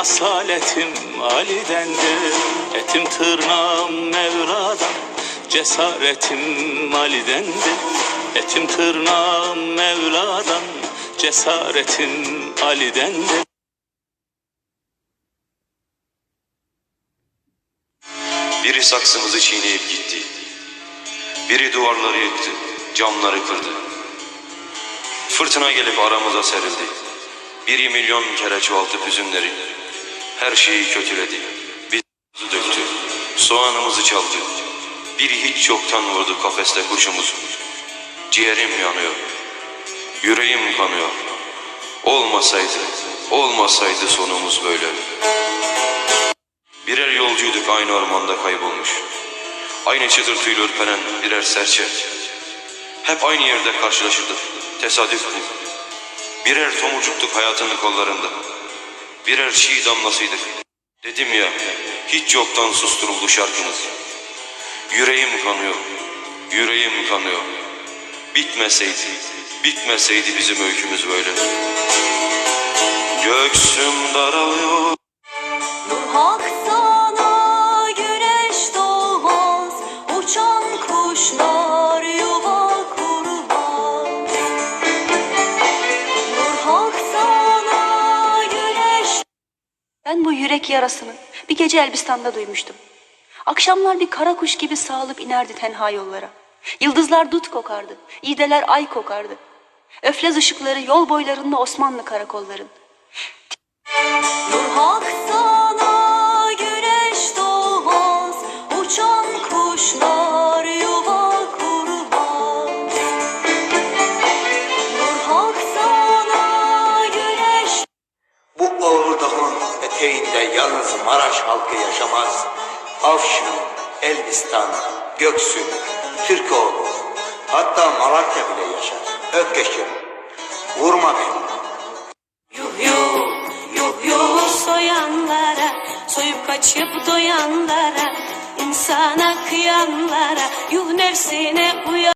Asaletim Ali'dendir Etim tırnağım Mevla'dan Cesaretim Ali'dendir Etim tırnağım Mevla'dan Cesaretim Ali'dendir Biri saksımızı çiğneyip gitti. Biri duvarları yıktı, camları kırdı. Fırtına gelip aramıza serildi. Biri milyon kere çoğaltıp hüzünleri. Her şeyi kötüledi. Bizi döktü. Soğanımızı çaldı. Biri hiç yoktan vurdu kafeste kuşumuzu. Ciğerim yanıyor. Yüreğim kanıyor. Olmasaydı, olmasaydı sonumuz böyle. Birer yolcuyduk aynı ormanda kaybolmuş. Aynı çıtırtıyla ürperen birer serçe. Hep aynı yerde karşılaşırdık. Tesadüf bu. Birer tomurcuktuk hayatının kollarında. Birer çiğ damlasıydık. Dedim ya, hiç yoktan susturuldu şarkımız. Yüreğim kanıyor, yüreğim kanıyor. Bitmeseydi, bitmeseydi bizim öykümüz böyle. Göksüm daralıyor. Ben bu yürek yarasını bir gece Elbistan'da duymuştum. Akşamlar bir kara kuş gibi sağılıp inerdi tenha yollara. Yıldızlar dut kokardı, iğdeler ay kokardı. Öflez ışıkları yol boylarında Osmanlı karakolların. Nur hak eteğinde yalnız Maraş halkı yaşamaz. Afşin, Elbistan, Göksün, Türkoğlu, hatta Malatya bile yaşar. Ökkeşim, vurma beni. Yuh yuh, yuh yuh soyanlara, soyup kaçıp doyanlara, insana kıyanlara, yuh nefsine uyan.